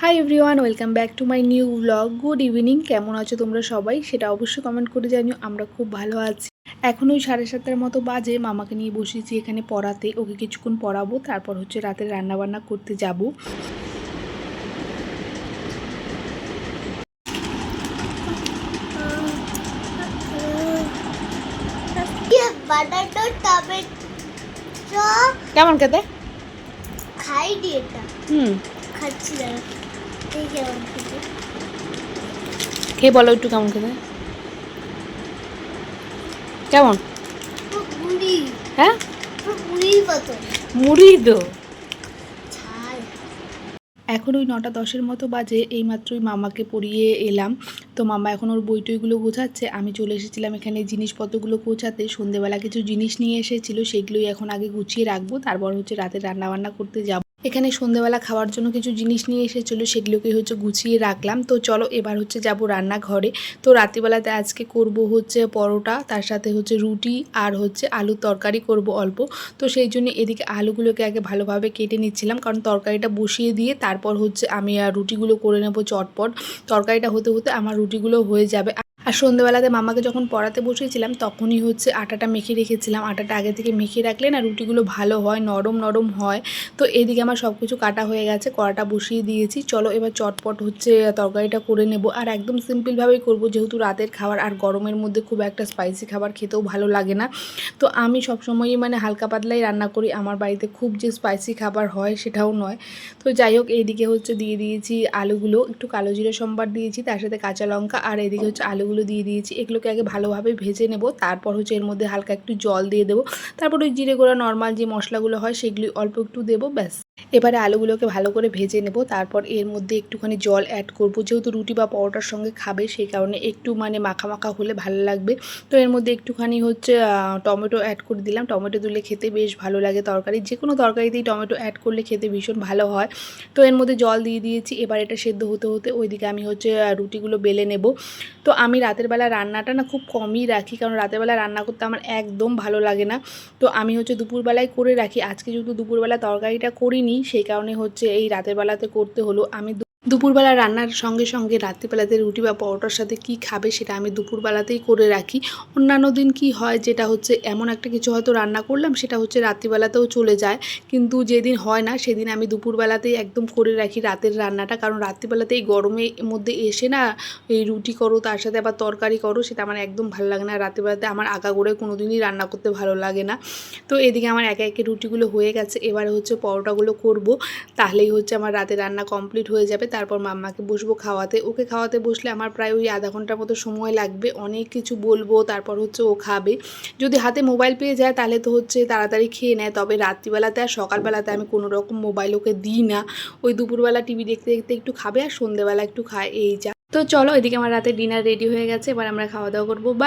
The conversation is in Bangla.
Hi everyone welcome back to my new blog good evening কেমন আছো তোমরা সবাই? সেটা অবশ্যই কমেন্ট করে জানিও আমরা খুব ভালো আছি। এখন ওই সাড়ে সাতটার মতো বাজে মামাকে নিয়ে বসেছি এখানে পড়াতে ওকে কিছুক্ষণ পড়াবো তারপর হচ্ছে রাতে রান্নাবান্না করতে যাব। কেমন খেতে? খাই দি এটা হুম। খাচ্ছি খেয়ে বলো একটু কেমন খেতে? কেমন? হ্যাঁ? মুড়ি তো এখন ওই নটা দশের মতো বাজে এইমাত্রই মামাকে পড়িয়ে এলাম। তো মামা এখন ওর বই টইগুলো গোছাচ্ছে, আমি চলে এসেছিলাম এখানে জিনিসপত্রগুলো গোছাতে। সন্ধেবেলা কিছু জিনিস নিয়ে এসেছিল, সেগুলোই এখন আগে গুছিয়ে রাখব, তারপর হচ্ছে রাতে রান্নাবান্না করতে যাব। এখানে সন্ধেবেলা খাওয়ার জন্য কিছু জিনিস নিয়ে এসেছিল, সেগুলোকে হচ্ছে গুছিয়ে রাখলাম। তো চলো এবার হচ্ছে যাব রান্নাঘরে। তো রাত্রিবেলাতে আজকে করব হচ্ছে পরোটা, তার সাথে হচ্ছে রুটি আর হচ্ছে আলুর তরকারি করব অল্প। তো সেই জন্য এদিকে আলুগুলোকে আগে ভালোভাবে কেটে নিচ্ছিলাম, কারণ তরকারিটা বসিয়ে দিয়ে তারপর হচ্ছে আমি আর রুটিগুলো করে নেব চটপট। তরকারিটা হতে হতে আমার রুটিগুলো হয়ে যাবে। আর সন্ধ্যেবেলাতে মামাকে যখন পড়াতে বসেছিলাম তখনই হচ্ছে আটাটা মেখে রেখেছিলাম। আটাটা আগে থেকে মেখে রাখলে না রুটিগুলো ভালো হয়, নরম নরম হয়। তো এদিকে আমার সব কিছু কাটা হয়ে গেছে, কড়াটা বসিয়ে দিয়েছি। চলো এবার চটপট হচ্ছে তরকারিটা করে নেব। আর একদম সিম্পলভাবেই করব, যেহেতু রাতের খাবার আর গরমের মধ্যে খুব একটা স্পাইসি খাবার খেতেও ভালো লাগে না। তো আমি সবসময়ই মানে হালকা পাতলাই রান্না করি। আমার বাড়িতে খুব যে স্পাইসি খাবার হয় সেটাও নয়। তো যাই হোক এইদিকে হচ্ছে দিয়ে দিয়েছি আলুগুলো। একটু কালো জিরে সম্বার দিয়েছি, তার সাথে কাঁচা লঙ্কা। আর এদিকে হচ্ছে আলুগুলো দিয়ে দিয়েছি। এগুলোকে আগে ভালোভাবে ভেজে নেব। তারপর হচ্ছে এর মধ্যে হালকা একটু জল দিয়ে দেবো। তারপর ওই জিরে গুঁড়া নর্মাল যে মশলাগুলো হয় সেগুলি অল্প একটু দেবো, ব্যাস। এবারে আলুগুলোকে ভালো করে ভেজে নেব। তারপর এর মধ্যে একটুখানি জল অ্যাড করব। যেহেতু রুটি বা পরোটার সঙ্গে খাবে, সেই কারণে একটু মানে মাখা মাখা হলে ভালো লাগবে। তো এর মধ্যে একটুখানি হচ্ছে টমেটো অ্যাড করে দিলাম। টমেটো দিলে খেতে বেশ ভালো লাগে তরকারি। যে কোনো তরকারিতেই টমেটো অ্যাড করলে খেতে ভীষণ ভালো হয়। তো এর মধ্যে জল দিয়ে দিয়েছি। এবার এটা সেদ্ধ হতে হতে ওইদিকে আমি হচ্ছে রুটিগুলো বেলে নেব। তো আমি রাতের বেলা রান্নাটা না খুব কমই রাখি, কারণ রাতের বেলা রান্না করতে আমার একদম ভালো লাগে না। তো আমি হচ্ছে দুপুরবেলায় করে রাখি, আজকে যেহেতু দুপুরবেলা তরকারিটা করিনি, সেই কারণে হচ্ছে এই রাতের বেলাতে করতে হলো। আমি দুপুরবেলা রান্নার সঙ্গে সঙ্গে রাত্রিবেলাতে রুটি বা পরোটার সাথে কি খাবে সেটা আমি দুপুরবেলাতেই করে রাখি। অন্যান্য দিন কি হয়, যেটা হচ্ছে এমন একটা কিছু হয়তো রান্না করলাম, সেটা হচ্ছে রাত্রিবেলাতেও চলে যায়। কিন্তু যেদিন হয় না, সেদিন আমি দুপুরবেলাতেই একদম করে রাখি রাতের রান্নাটা। কারণ রাত্রিবেলাতে এই গরমের মধ্যে এসে না এই রুটি করো, তার সাথে আবার তরকারি করো, সেটা আমার একদম ভালো লাগে না। রাত্রিবেলাতে আমার আগাগোড়ায় কোনো দিনই রান্না করতে ভালো লাগে না। তো এদিকে আমার একে একে রুটিগুলো হয়ে গেছে। এবারে হচ্ছে পরোটাগুলো করব। তাহলেই হচ্ছে আমার রাতে রান্না কমপ্লিট হয়ে যাবে। তারপর মাম্মাকে বসবো খাওয়াতে। ওকে খাওয়াতে বসলে আমার প্রায় ওই আধা ঘণ্টার মতো সময় লাগবে। অনেক কিছু বলব, তারপর হচ্ছে ও খাবে। যদি হাতে মোবাইল পেয়ে যায় তাহলে তো হচ্ছে তাড়াতাড়ি খেয়ে নেয়। তবে রাত্রিবেলাতে আর সকালবেলাতে আমি কোনো রকম মোবাইল ওকে দিই না। ওই দুপুরবেলা টিভি দেখতে দেখতে একটু খাবে আর সন্ধেবেলা একটু খায়, এই যা। তো চলো এদিকে আমার রাতে ডিনার রেডি হয়ে গেছে। এবার আমরা খাওয়া দাওয়া করব। বাই